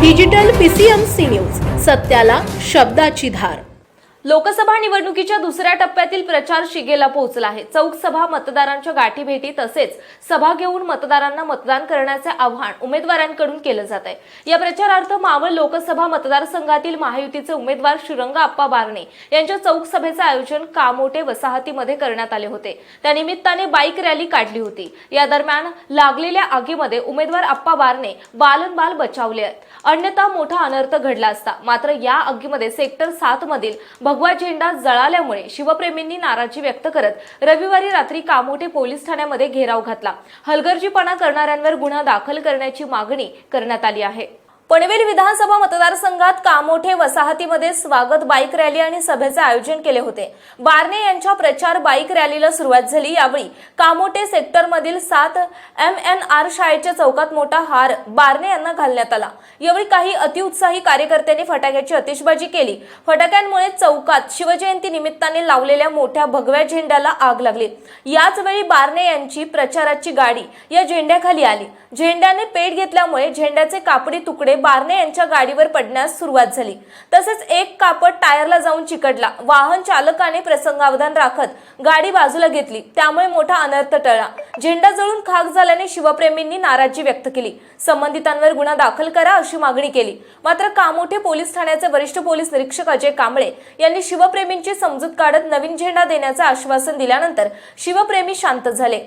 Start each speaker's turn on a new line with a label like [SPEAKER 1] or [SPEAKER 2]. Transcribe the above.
[SPEAKER 1] Digital PCMC news सत्याला शब्दाची धार.
[SPEAKER 2] लोकसभा निवडणुकीच्या दुसऱ्या टप्प्यातील प्रचार शिगेला पोहोचला आहे. चौक सभा मतदारांच्या गाठीभेटी तसेच सभा घेऊन मतदारांना मतदान करण्याचे आवाहन उमेदवारांकडून केलं जात आहे. या प्रचारार्थ मावळ लोकसभा मतदारसंघातील महायुतीचे उमेदवार श्रीरंग आप्पा बारणे यांच्या चौक सभेचे आयोजन कामोटे वसाहतीमध्ये करण्यात आले होते. त्यानिमित्ताने बाईक रॅली काढली होती. या दरम्यान लागलेल्या आगीमध्ये उमेदवार आप्पा बारणे बालनबाल बचावले आहेत. अन्यथा मोठा अनर्थ घडला असता. मात्र या आगीमध्ये सेक्टर सात मधील भगवा झेंडा जळाल्यामुळे शिवप्रेमींनी नाराजी व्यक्त करत रविवारी रात्री कामोठे पोलीस ठाण्यामध्ये घेराव घातला. हलगर्जीपणा करणाऱ्यांवर गुन्हा दाखल करण्याची मागणी करण्यात आली आहे. पनवेल विधानसभा मतदारसंघात कामोठे वसाहतीमध्ये स्वागत बाईक रॅली आणि सभेचे आयोजन केले होते. बारणे यांच्या प्रचार बाईक रॅलीला सुरुवात झाली. यावेळी कामोठे सेक्टरमधील सात एम एन आर शाळेच्या चौकात मोठा हार बारणे यांना घालण्यात आला. यावेळी काही अतिउत्साही कार्यकर्त्यांनी फटाक्याची आतिषबाजी केली. फटाक्यांमुळे चौकात शिवजयंती निमित्ताने लावलेल्या मोठ्या भगव्या झेंड्याला आग लागली. याच वेळी बारणे यांची प्रचाराची गाडी या झेंड्याखाली आली. झेंड्याने पेट घेतल्यामुळे झेंड्याचे कापडी तुकडे बारणे यांच्या गाडीवर पडण्यास सुरुवात झाली. तसेच एक कापड टायरला जाऊन चिकटला. वाहन चालकाने प्रसंगावधान राखत गाडी बाजूला घेतली. त्यामुळे मोठा अनर्थ टळला. झेंडा जळून खाक झाल्याने शिवप्रेमींनी नाराजी व्यक्त केली. संबंधितांवर गुन्हा दाखल करा अशी मागणी केली. मात्र कामोठे पोलीस ठाण्याचे वरिष्ठ पोलीस निरीक्षक अजय कांबळे यांनी शिवप्रेमींची समजूत काढत नवीन झेंडा देण्याचं आश्वासन दिल्यानंतर शिवप्रेमी शांत झाले.